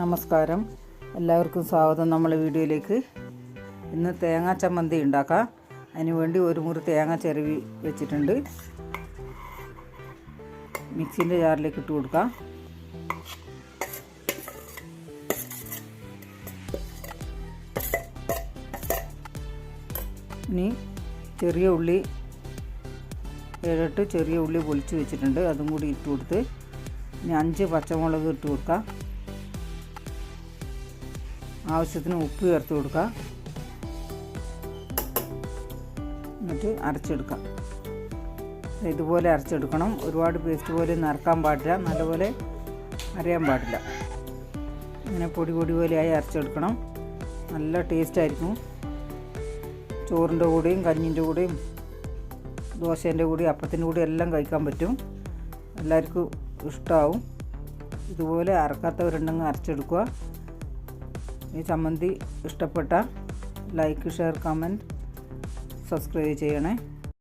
നമസ്കാരം. എല്ലാവർക്കും സ്വാഗതം നമ്മളെ വീഡിയോയിലേക്ക്. ഇന്ന് തേങ്ങാ ചമ്മന്തി ഉണ്ടാക്കാം. അതിനുവേണ്ടി ഒരു മുറി തേങ്ങ ചെറുവി വെച്ചിട്ടുണ്ട്. മിക്സിന്റെ ജാറിലേക്ക് ഇട്ട് കൊടുക്കാം. ഇനി ചെറിയ ഉള്ളി ഏഴെട്ട് ചെറിയ ഉള്ളി പൊളിച്ച് വെച്ചിട്ടുണ്ട്. അതും കൂടി ഇട്ട് കൊടുത്ത് ഇനി അഞ്ച് പച്ചമുളക് ഇട്ട് കൊടുക്കാം. ആവശ്യത്തിന് ഉപ്പ് ചേർത്ത് കൊടുക്കുക എന്നിട്ട് അരച്ചെടുക്കാം. ഇതുപോലെ അരച്ചെടുക്കണം. ഒരുപാട് പേസ്റ്റ് പോലെ നരക്കാൻ പാടില്ല. നല്ലപോലെ അരയാൻ പാടില്ല. ഇങ്ങനെ പൊടി പൊടി പോലെയായി അരച്ചെടുക്കണം. നല്ല ടേസ്റ്റ് ആയിരിക്കും. ചോറിന്റെ കൂടെയും കഞ്ഞിന്റെ കൂടെയും ദോശേന്റെ കൂടെയും അപ്പത്തിന്റെ കൂടെയും എല്ലാം കഴിക്കാൻ പറ്റും. എല്ലാവർക്കും ഇഷ്ടമാവും ഇതുപോലെ അരക്കാത്തവരുണ്ടെങ്കിൽ അരച്ചെടുക്കുക. ഈ ചമ്മന്തി ഇഷ്ടപ്പെട്ട ലൈക്ക് ഷെയർ കമന്റ് സബ്സ്ക്രൈബ് ചെയ്യണേ.